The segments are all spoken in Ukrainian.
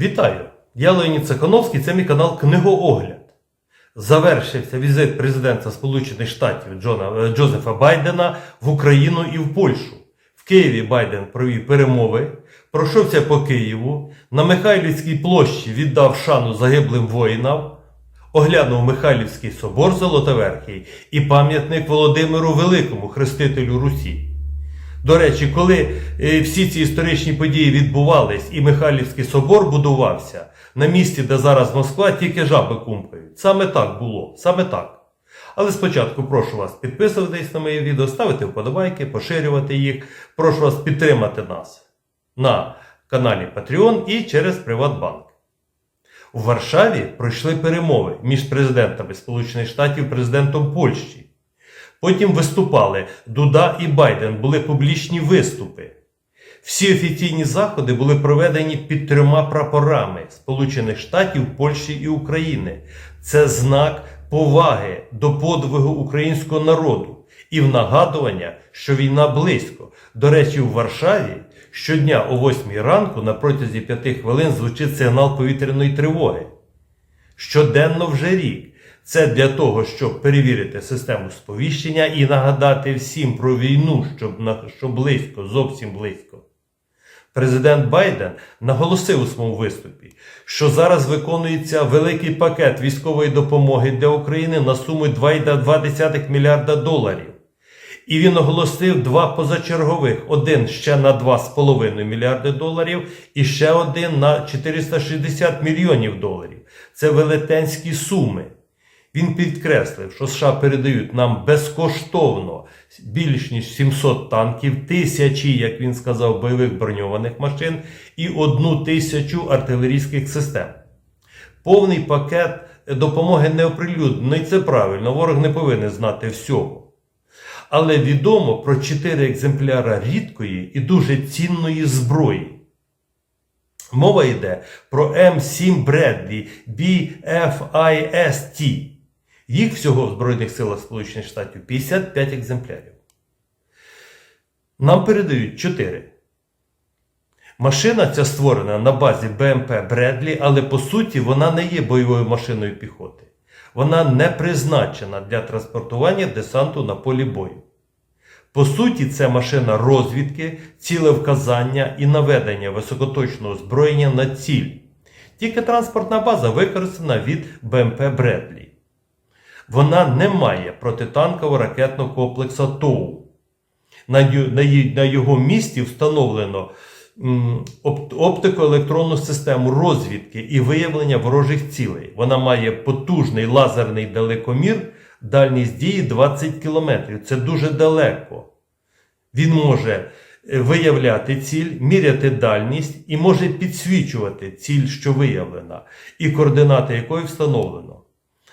Вітаю! Я Леонід Цехановський, це мій канал Книгоогляд. Завершився візит президента Сполучених Штатів Джона, е, Джозефа Байдена в Україну і в Польщу. В Києві Байден провів перемови, пройшовся по Києву, на Михайлівській площі віддав шану загиблим воїнам, оглянув Михайлівський собор Золотоверхий і пам'ятник Володимиру Великому, хрестителю Русі. До речі, коли е, всі ці історичні події відбувались і Михайлівський собор будувався, на місці, де зараз Москва, тільки жаби кумкають. Саме так було, саме так. Але спочатку прошу вас підписуватись на мої відео, ставити вподобайки, поширювати їх. Прошу вас підтримати нас на каналі Patreon і через Приватбанк. У Варшаві пройшли перемови між президентами Сполучених Штатів і президентом Польщі. Потім виступали Дуда і Байден, були публічні виступи. Всі офіційні заходи були проведені під трьома прапорами Сполучених Штатів, Польщі і України. Це знак поваги до подвигу українського народу і в нагадування, що війна близько. До речі, у Варшаві щодня о 8 ранку на протязі 5 хвилин звучить сигнал повітряної тривоги. Щоденно вже рік. Це для того, щоб перевірити систему сповіщення і нагадати всім про війну, щоб, на- що близько, зовсім близько. Президент Байден наголосив у своєму виступі, що зараз виконується великий пакет військової допомоги для України на суму 2,2 мільярда доларів. І він оголосив два позачергових: один ще на 2,5 мільярди доларів, і ще один на 460 мільйонів доларів. Це велетенські суми. Він підкреслив, що США передають нам безкоштовно більш ніж 700 танків, тисячі, як він сказав, бойових броньованих машин і одну тисячу артилерійських систем. Повний пакет допомоги не оприлюднений, це правильно, ворог не повинен знати всього. Але відомо про 4 екземпляра рідкої і дуже цінної зброї. Мова йде про М7 Бредлі BFIST. Їх всього в Збройних силах Сполучених Штатів 55 екземплярів. Нам передають 4. Машина ця створена на базі БМП Бредлі, але по суті вона не є бойовою машиною піхоти. Вона не призначена для транспортування десанту на полі бою. По суті, це машина розвідки, цілевказання і наведення високоточного озброєння на ціль. Тільки транспортна база використана від БМП Бредлі. Вона не має протитанкового ракетного комплексу ТОУ. На, його місці встановлено оптико-електронну систему розвідки і виявлення ворожих цілей. Вона має потужний лазерний далекомір, дальність дії 20 км. Це дуже далеко. Він може е, виявляти ціль, міряти дальність і може підсвічувати ціль, що виявлена, і координати якої встановлено.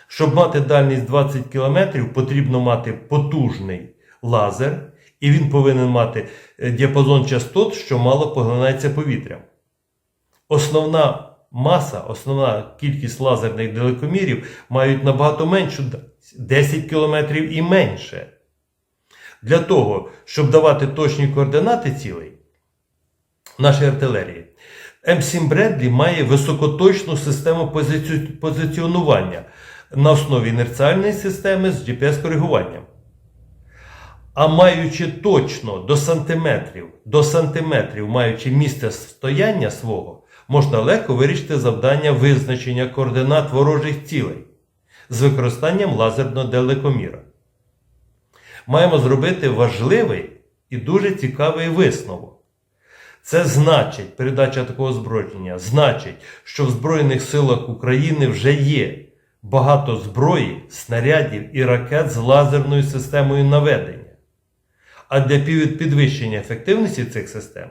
Щоб мати дальність 20 км, потрібно мати потужний лазер, і він повинен мати е, діапазон частот, що мало поглинається повітрям. Основна маса, основна кількість лазерних далекомірів мають набагато меншу дальність 10 км і менше. Для того, щоб давати точні координати цілей нашої артилерії, М7 Бредлі має високоточну систему позиці- позиціонування на основі інерціальної системи з GPS-коригуванням. А маючи точно до сантиметрів, до сантиметрів, маючи місце стояння свого, можна легко вирішити завдання визначення координат ворожих цілей з використанням лазерного далекоміра. Маємо зробити важливий і дуже цікавий висновок. Це значить, передача такого озброєння, значить, що в Збройних силах України вже є багато зброї, снарядів і ракет з лазерною системою наведення. А для підвищення ефективності цих систем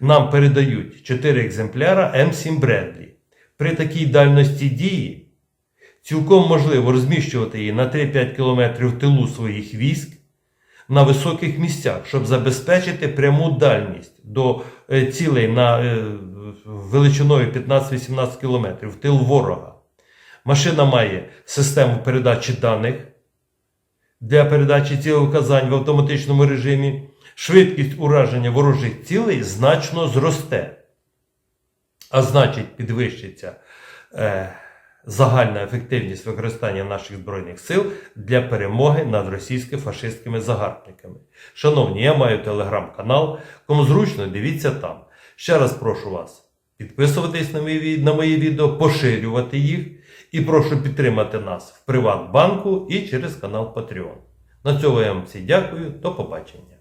нам передають 4 екземпляра М7 Бредлі. При такій дальності дії цілком можливо розміщувати її на 3-5 км в тилу своїх військ на високих місцях, щоб забезпечити пряму дальність до е, цілей на е, величиною 15-18 км в тил ворога. Машина має систему передачі даних для передачі цілевказань в автоматичному режимі. Швидкість ураження ворожих цілей значно зросте. а значить підвищиться е, загальна ефективність використання наших збройних сил для перемоги над російсько-фашистськими загарбниками. Шановні, я маю телеграм-канал, кому зручно, дивіться там. Ще раз прошу вас підписуватись на мої, на мої відео, поширювати їх і прошу підтримати нас в Приватбанку і через канал Patreon. На цьому я вам всі дякую. До побачення.